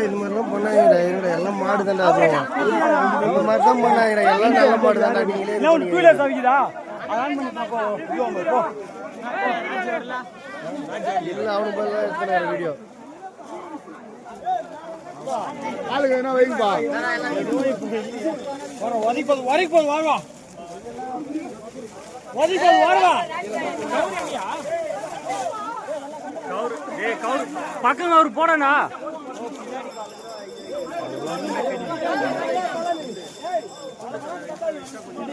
இது மாதிரிலாம் பண்ணாங்கடா இருடா எல்லாம் மாடு தான்டா அதுவும் இந்த மாதிரி தான் பண்ணாங்கடா எல்லாம் நல்ல மாடு நீங்களே இல்ல வீடியோ ஆளுங்க என்ன வைங்கப்பா ஒதுக்கி போது ஒதுக்கி போது வாங்க ஒதுக்கி போது வாங்க பக்கம் அவர் போடனா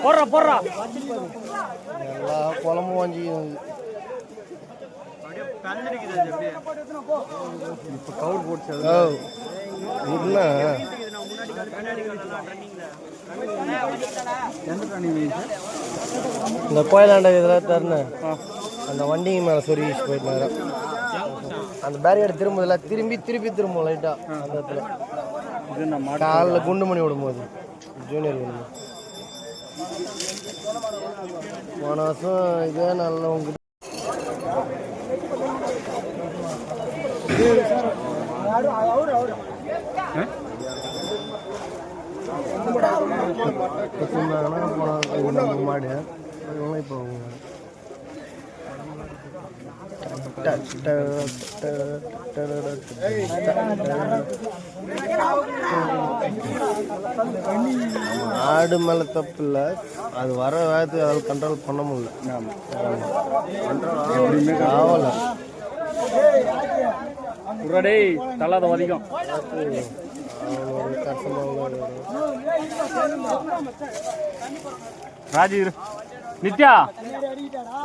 போடுறா போடுறா எல்லா குழம்பும் வாங்கி இப்போ கவுர் போட்டு இல்ல. இந்த கோயிலாண்ட இதில் தருணேன் அந்த வண்டிங்க மேலே சொருகி போயிட்டு அந்த பேரியர் திரும்புதில்ல திரும்பி திருப்பி திரும்ப லைட்டா அந்த இடத்துல. காலில் குண்டு மணி விடும்போது. ஜூனியர் குண்டு போன வருஷம் இதே நல்ல உங்க மாடு அதனால இப்போ ஆடு. மேலே தப்பு இல்லை. அது வர வேகத்துக்கு அதால் கண்ட்ரோல் பண்ண முடியல. ஆகலை டேய் தள்ளாத கஷ்டமாக ராஜீவ் நித்யா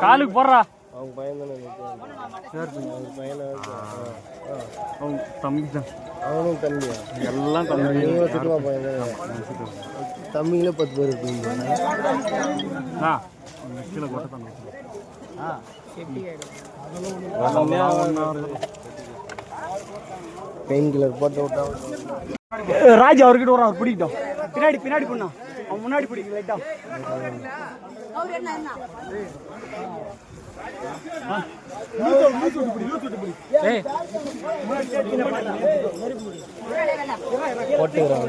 காலுக்கு போடுறா. அவங்க பையன் அவங்க தம்பி தான். அவனும் தம்பியா எல்லாம் தம்பி. சிட்டுவா பையன் தம்பிங்களே பத்து பேர் இருக்கீங்க ஆ கீழே கொட்ட தம்பி பெயின் கில்லர் போட்டு விட்டா ராஜ் அவர்கிட்ட வர அவர் பிடிக்கிட்டோம் பின்னாடி பின்னாடி பண்ணா அவன் முன்னாடி பிடிக்க லைட்டா ஏய் போட்டுக்கிறாங்க